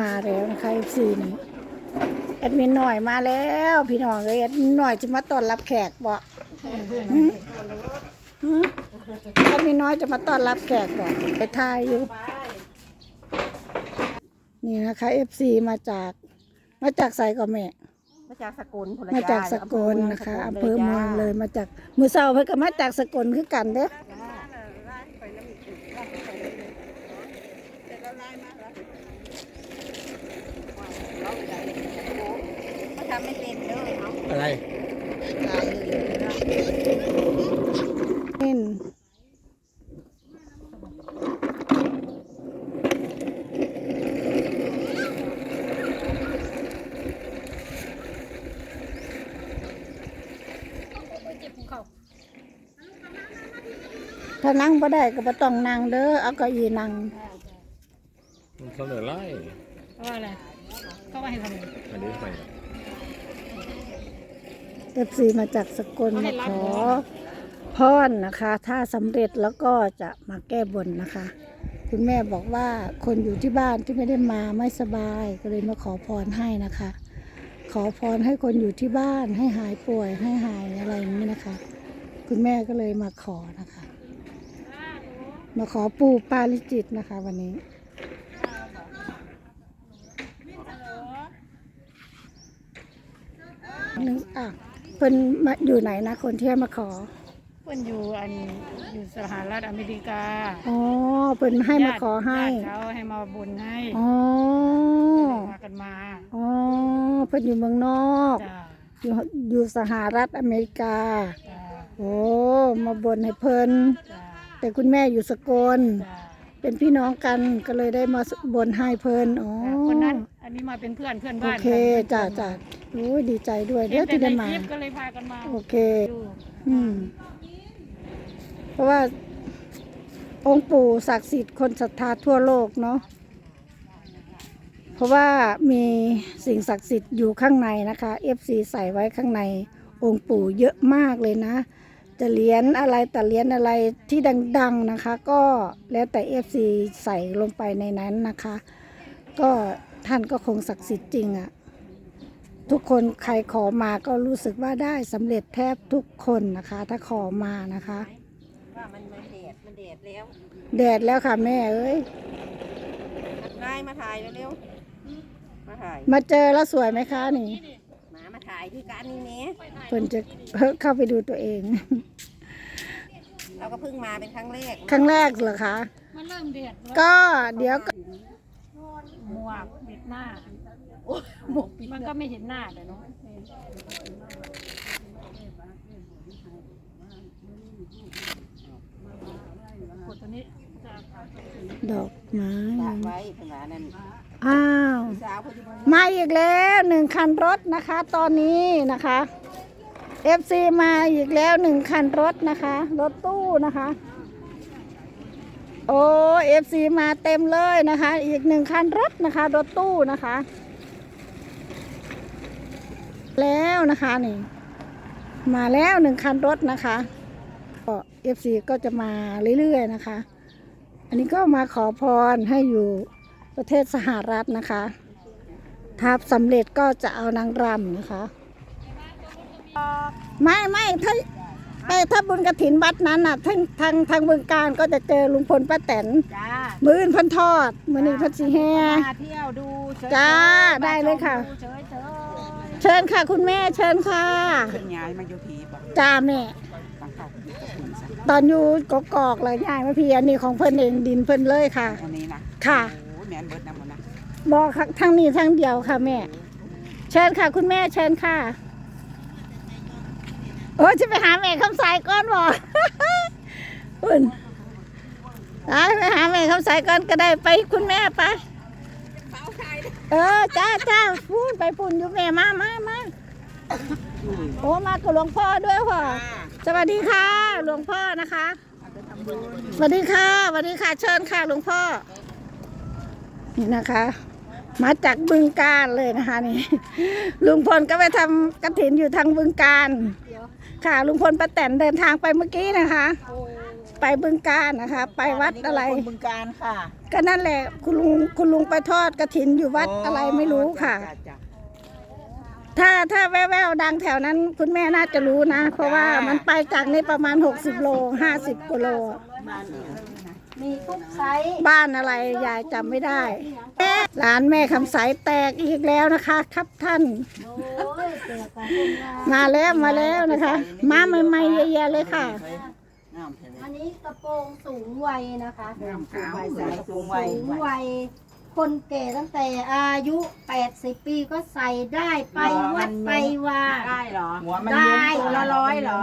มาแล้วนะคะ FC นี่แอดมินหน่อยมาแล้ว พี่น้องเลยแอดมินหน่อยจะมาต้อนรับแขกบ่หืมหืมแอดมินน้อยจะมาต้อนรับแขกบ่ไปทายอยู่ นี่นะคะ FC มาจาก มาจากไสก่อนแม่มาจากสกลพุ่นละมาจากสกลนะคะอำเภอเมืองเลยมาจากมือเศร้าเพิ่นก็มาจากสกลคือกันเด้อ มาทำไม่เป็นเด้ อเอาอะไรลายเลยนะเห็นถ้านั่งบ่ได้ก็บ่ต้องนั่งเด้อเอาเก้าอี้นั่งมันเสนอไล่เพราะว่าอะไรก็ว่าให้ทำไมอันนี้ใหม่ เอฟซีมาจากสกลมาขอพรนะคะ ถ้าสำเร็จแล้วก็จะมาแก้บนนะคะ คุณแม่บอกว่าคนอยู่ที่บ้านที่ไม่ได้มาไม่สบายก็เลยมาขอพรให้นะคะ ขอพรให้คนอยู่ที่บ้านให้หายป่วยให้หายอะไรอย่างนี้นะคะ คุณแม่ก็เลยมาขอนะคะ มาขอปู่ปาลิจิตนะคะ วันนี้หนึกอะ พิ่นมาอยู่ไหนนะคนที่มาขอเพื่อนอยู่อันอยู่สหรัฐอเมริกาอ๋อเพิ่นให้มาขอให้ญาติเขาให้มาบนให้อ๋อพากันมาอ๋อเพิ่นอยู่เมืองนอกจ้าอยู่อยู่สหรัฐอเมริกา จ้าโอ้มาบนให้เพิ่นจ้าแต่คุณแม่อยู่สกลจ้าเป็นพี่น้องกันก็เลยได้มาบนให้เพิ่นอ๋อคนนั้นอันนี้มาเป็นเพื่อนเพื่อนโอบ้านเคจ้าจ้า โอ้ยดีใจด้วยเห็เด้นอแต่ที่ในได้คมาลิปก็เลยพากันมาโอเค ดูอืม เพราะว่า องค์ปู่ศักดิ์สิทธิ์คนศรัทธาทั่วโลกเนาะ เพราะว่ามีสิ่งศักดิ์สิทธิ์อยู่ข้างในนะคะ FC ใส่ไว้ข้างในองค์ปู่เยอะมากเลยนะ จะเหรียญอะไรแต่เหรียญอะไรที่ดัง ๆนะคะ ก็แล้วแต่ FC ใส่ลงไปในนั้นนะคะ ก็ท่านก็คงศักดิ์สิทธิ์จริงอะ ทุกคนใครขอมาก็รู้สึกว่าได้สำเร็จแทบทุกคนนะคะ ถ้าขอมานะคะ ว่ามันมันแดดมันแดดแล้วแดดแล้วค่ะแม่เอ้ยนายมาถ่ายเร็วๆมาถ่ายมาเจอแล้วสวยไหมคะนี่หมามาถ่ายที่การนี่เนี้ยเพิ่นจะเข้าไปดูตัวเอง เราก็เพิ่งมาเป็นครั้งแรกครั้งแรกเหรอคะ มันเริ่มเดือดแล้วก็เดี๋ยวก็หมวกปิดหน้า หมกปิดมันก็ไม่เห็นหน้าเลยเนาะกดตัวนี้จะดอกไม้ตากไว้ขนาดนั้นอ้าว สาวเขาจะมามาอีกแล้วหนึ่งคันรถนะคะ ตอนนี้นะคะ FC มาอีกแล้วหนึ่งคันรถนะคะ รถตู้นะคะ โอ้ FC มาเต็มเลยนะคะ อีกหนึ่งคันรถนะคะ รถตู้นะคะ แล้วนะคะนี่ มาแล้วหนึ่งคันรถนะคะก็เอฟซีก็จะมาเรื่อยๆนะคะ อันนี้ก็มาขอพรให้อยู่ประเทศสหรัฐนะคะถ้าสำเร็จก็จะเอานางรำนะคะ ไม่ไม่ถ้าไม่ถ้าบุญกระถินวัดนั้นน่ะทางทางทางบึงการก็จะเจอลุงพลป้าแตนจ้ามืออื่นเพันทอดมือนี้เพันสีแห่มาเที่ยวดูเฉยๆจ้าได้เลยค่ะ ดูเฉย เชิญค่ะคุณแม่เชิญค่ะๆเป็นยายมาอยู่ผีบอกจ้าแม่ฟังเขาอยู่กับคุณซะตอนอยู่กกอกเลยยายมาพี่อันนี้ของเพิ่นเองดินเพิ่นเลยค่ะอันนี้นะค่ะ โอ้แมนเบิร์ดนะหมดนะบอกค่ะทั้งนี้ทั้งเดียวค่ะแม่ เชิญค่ะ คุณแม่เชิญค่ะ โอ้ยจะไปหาแม่คำสายก่อนบอก อุ่นไปไปหาแม่คำสายก่อนก็ได้ไปคุณแม่ไป เออจ้าจ้าพูดไปปุ่นอยู่แม่มามามาโอ้มากับหลวงพ่อด้วยพ่อสวัสดีค่ะ หลวงพ่อนะคะสวัสดีค่ะสวัสดีค่ะ เชิญค่ะหลวงพ่อ นี่นะคะ มาจากบึงการเลยนะคะนี่ลุงพลก็ไปทำกระถินอยู่ทางบึงการค่ะลุงพลป้าแตนเดินทางไปเมื่อกี้นะคะ ไปบึงการนะคะ ไปวัดอะไร คนบึงการค่ะก็นั่นแหละคุณลุงคุณลุงไปทอดกระถินอยู่วัดอะไรไม่รู้ค่ะ จ้จ้ ถ้าถ้าแว่วๆดังแถวนั้น คุณแม่น่าจะรู้นะ เพราะว่ามันไปจากนี้ประมาณ 60 โล 50กิโล มีทุกไซส์บ้านอะไรยายจำไม่ได้ร้านแม่คำใสแตกอีกแล้วนะคะ ครับท่าน โอ้ยเสือกับคนงามมาแล้วมาแล้วนะคะ มาใหม่ๆเยอะๆเลยค่ะ งามแท้อันนี้กระโปรงสูงวัยนะคะงามสูงวัยสายสูงสูวัยงวัย คนแก่ตั้งแต่อายุ 80 ปีก็ใส่ได้ไปวัดไปว่าได้เหรอหัวมันได้ยุ่งละร้อยเหรอ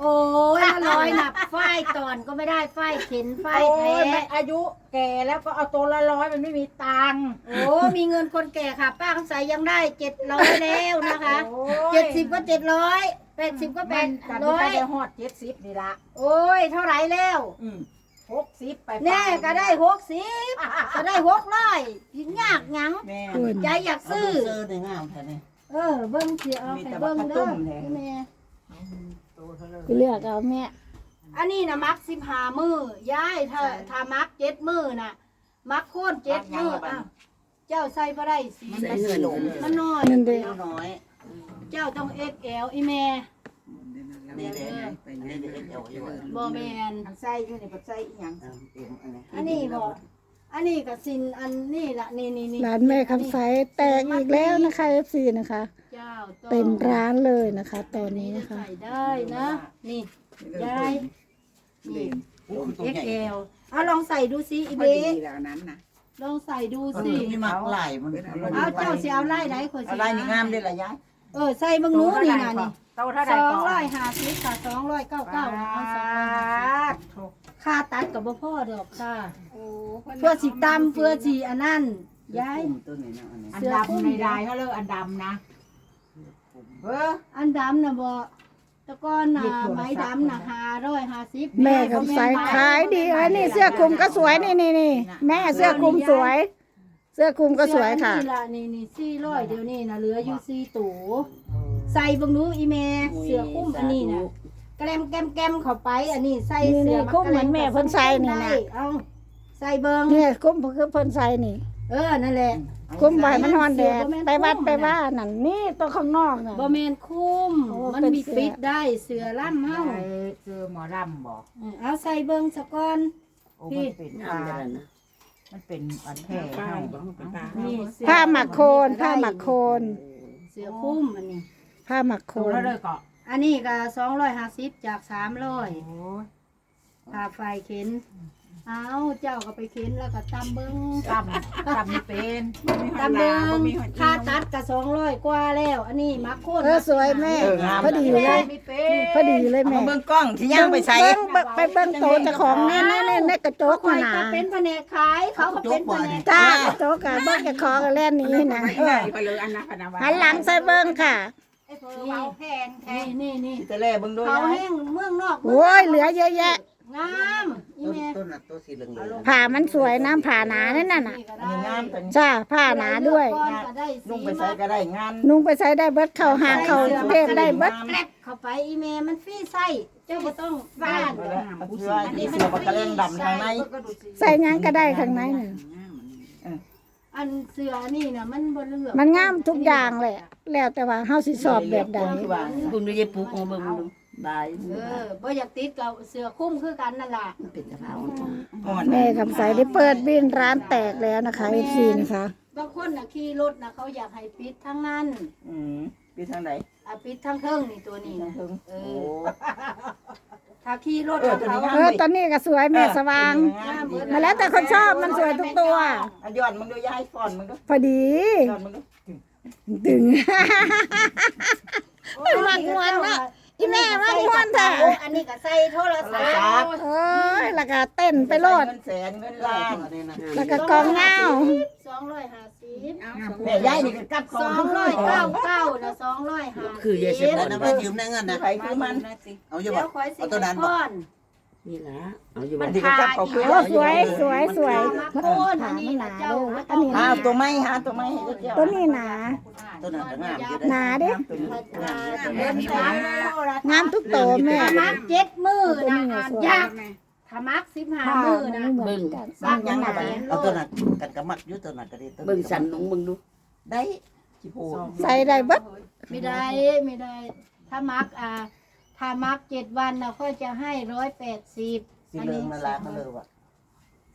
โอ้ยละร้อยนับฝ้ายตอนก็ไม่ได้ฝ้ายเข็นฝ้ายโอ้แท้ยมันอายุแก่แล้วก็เอาตัวละร้อยมันไม่มีตังค์โอ้มีเงินคนแก่ค่ะ ป้าคำใสยังได้เจ็ดร้อยแล้วนะคะโอ้ยเจ็ดสิบก็เจ็ดร้อย แปดสิบก็แปมัดนกันร้อไปยได้ฮอดเจ็ดสิบนี่ละโอ้ย เท่าไหร่แล้ว อืมหกสิบไปแน่ก็ได้หกสิบก็ได้หกร้อยยินยากหยังแม่ใจอยากซื้อเสื้อในงามแท้นี่เออ เบิ้งเสียเอามีไปแต่เบิ้งบักกระเด้ตุ้อมแท้พี่แม่กูเลือกเอาแม่อันนี้นะมักสิบห้ามือยายถ้าถ้ามักเจ็ดมือน่ะ มักโค่นเจ็ดมืออะเจ้าใส่บ่ได้สีใส่เสื้อหนุ่มมันน้อย นั่นเด้น้อย เจ้าต้องเอ็กแอลอีแม่นี่เด้ไปนี่เด้เอาอยู่บ่แมนอันใส่อยู่ในปัจจัยอีหยังเต็มอันนี้อันนี้บ่อันนี้ก็สินอันนี่ล่ะนี่นี่นี่ร้านแม่คำใสแตกอีกแล้วนะคะ FC นะคะ เจ้าต้องเต็มร้านเลยนะคะ ตอนนี้นะคะ ใส่ได้นะนี่ยายนี่โอ้คือตัวใหญ่ XL เอาลองใส่ดูสิอีพเบอดีแล้วนั้นนะลองใส่ดูเอสิอมีมักไหลมันเอาเจ้าสิเอาไล่ไหนคนสิ อะไรนี่งามเด้ล่ะยาย เออใส่เบิ่งหนู้นี่นะนี่โตเท่าไหสร่องก่อนร้อยห้าสิบค่ะสองร้อยเก้าเก้าเอาสองร้อยห้าสิบค่าตัดกับบ่พ่อดอกค่ะ โอ้เพื่อสิตำเพื่อสิอันนั้นยาย ตัวนี้นะอันนี้อันดำในลายเขาเลิกอันดำนะเออ อันดำน่ะบ่แตะก้อนน่ะไม้ดำน่ะห้าร้อยห้าสิบแม่คำใสขายดีเอ้ยนี่เสื้อคลุมก็สวยนี่นี่นี่แม่เสื้อคลุมสวยเสื้อคลุมก็สวยค่ะนี่ล่ะนี่นี่สี่ร้อยเดี๋ยวนี้น่ะเหลืออยู่สี่ตัวใส่เบิ่งหนู้อีแม่เสื้อคลุ้มอันนี้น่ะแกลมแกมแกมเข้าไปอันนี้ใส่นี่เสื้อนี่คุ้มเหมือนแม่เพิ่นใส่นี่นะ ได้เอาใส่เบิงเนี่ยคลุมคือเพิ่นใส่นี่เออนั่นแหละคลุมไว้มันนอนแดดไปวัดไปว่านั่นนี่ตัวข้างนอกน่ะ บ่แม่นคุ้มโอ้มันเป็นมีเสื้อปิดได้เสือล่ำเฮาใส่เสื้อหมอดำบอกเออเอาใส่เบิงสะก่อน โอ้มันเป็นผ้า มันเป็นอันแท้ให้นี่เสือผ้าหมักโคนผ้าหมักโคนเสือคุ้มอันนี้ ผ้าหมักโคโตนแล้วเลยเกาะอันนี้ก็250จากโอ้300ยค่าไฟเข็น เอาเจ้าก็ไปเข็นแล้วก็ตำเบิงตำตำนี่เป็นตำเบิงค่าตัดก็200กว่าแล้ว อันนี้มักโคนเออสวยแม่พอดีเลยไม่เป็นพอดีเลยเอาแม่มาเบิ่งกล้องที่ย่างไปใส่เบิ่งเบิ่งไปเบิ่งโตเจ้าของแน่แน่แน่แน่กระจกข่มาอยหนาก็เป็นแผนกขายเขาก็เป็นแผนกจ้ากระจกกันเบิ่งเจ้าของกันแล่นนี้นะไปเลยอันนั้นพนักหันหลังใส่เบิ่งค่ะไอ้เพิ่มเอาแพงแพนี่งนี่นี่แต่แล่เบิ่งด้วยเขายายแห้งเมืองนอกโอ้ยเหลือเยอะแยะ งามอีต้นแม่ต้นน่ะตัวสีเหลืองผ่ามันสวยนะผ่าหนานั่นน่ะนี่ก็ๆอันได้นี้งามตัวนี้จ้าผ้าหนาด้วยก้อนก็ได้สีนุ่งไปใส่ก็ได้งานนุ่งไปใส่ได้เบิดเข้าหางเข้าเทพได้เบิดแกลบเข้าไปอีแม่มันฟรีไส้เจ้าก็ต้องบ้านเอาละเอาเสื้อที่เสื้อบักกะแลงดำทางในใส่หยังก็ได้ข้างในน่ะอันเสือนี่น่ะมันบ่เลือกมันงามทุกอย่างแหละ แล้วแต่ว่าเฮาสิสอบแบบใดเบิ่งดูยายปุ๊กเอาเบิ่งดู บายเออบ่อยากติดกับเสือคุ้มคือกันนั่นล่ะเป็นกระเพราอ่อนแม่คำใสได้เปิดบินร้านแตกแล้วนะคะ FC นะคะ บางคนน่ะขี่รถน่ะเขาอยากให้ปิดทั้งนั้นอืมไปทางไหนอะปิดทั้งเครื่องนี่ตัวนี้ทางนะถึงเอโอ้อถ้าขี่รถเออเขาตัวนี้เขาเออตอนนี้ก็สวยแม่สว่างมาแล้วแต่คนชอบมันสวยทุกตัวอันย้อนมึงดูยายฟอนมึงดูพอดีย้อนมึงดู ดึงมักม่วนเนาะ อีแม่มักม่วนจ้ะโอ้อันนี้ก็ใส่โทรศัพท์โอ้ยแล้วก็เต้นไปโลดเงินแสนเงินล้านแล้วก็กองเงาสองร้อยห้าสิบแม่ยายนี่ก็กลับสองร้อยเก้าเก้านะสองร้อยห้าคือยายเสพแล้วนะว่ายืมได้เงินนะใครคือมันเอาอยู่เดี๋บ่ยวคอยสิเอาตัวนั้นพ่บ่อ นนี่ละเอาอยู่บ่อันนี้ก็กลับเขาคือโอ้สวยสวยสวยมาโอนอันนี้นะเจ้าอันนี้หาตัวไม้หาตัวไม้ให้เจ้าตัวนี้หนา ตัวนั้นก็งามอยู่หนาเด้ ตัวนี้งามเงินสามงามทุกโตแม่มักเจ็ดมือนะอยากถ้ามักสิบห้ามือนะเหมือนกันสร้างยังไงเอาตัวนั้นกันกระมักอยู่ตัวนั้นก็ได้ตัวเบิ่งสันหนุงเบิ่งดูได้ชิโพใส่ได้เบิดไม่ได้ไม่ได้ ถ้ามักอ่า ถ้ามักเจ็ดวันนะค่อยจะให้ร้อยแปดสิบสิเลิงนั่นละมันเลยว่ะ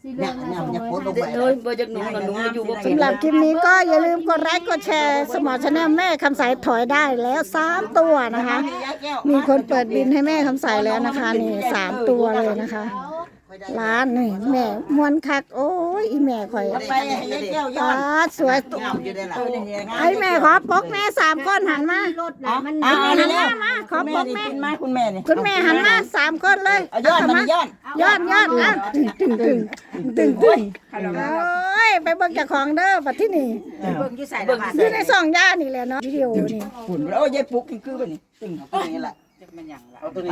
สีเหลืองนะเนี่ยสองเนี่ยร้โพอสยต์ลงห้าไปสิบเอ้ยบ่จักหนุงกับหนุงอยู่บ่เป็นสำหรับคลิปนี้ก็อย่าลืมกดไลค์กดแชร์สมอชาแนลแม่คำใสถอยได้แล้วสามตัวนะคะ มีคนเปิดบินให้แม่คำใสแล้วนะคะนี่สามตัวเลยนะคะ ร้านนี่แม่มวนคัก โอ้ยอีแม่ข่อยไปให้ยายแก้วย้อตานสวยงามอยู่ได้ล่ะไอ้แม่ขอปกแม่สามคนหันมารถแหละมันเอาหันแล้วมามาขอปกแม่กินมาคุณแม่นี่คุณแม่หันมาสามคนเลยเอาย้อนมันย้อนยอดยอดอะตึงตึงตึงตึงโอ้ยไปเบิ่งเจากของเด้อปัดที่นี่เบิ่งอยู่ใส่เบิ่งอยู่ในซองย่านี่แหละเนาะวิดีโอนี่ ฝุ่นแล้วยายปุ๊กคือบ่นี่ตึงเอาตัวนี้ล่ะมันหยังล่ะเอาตัวนี้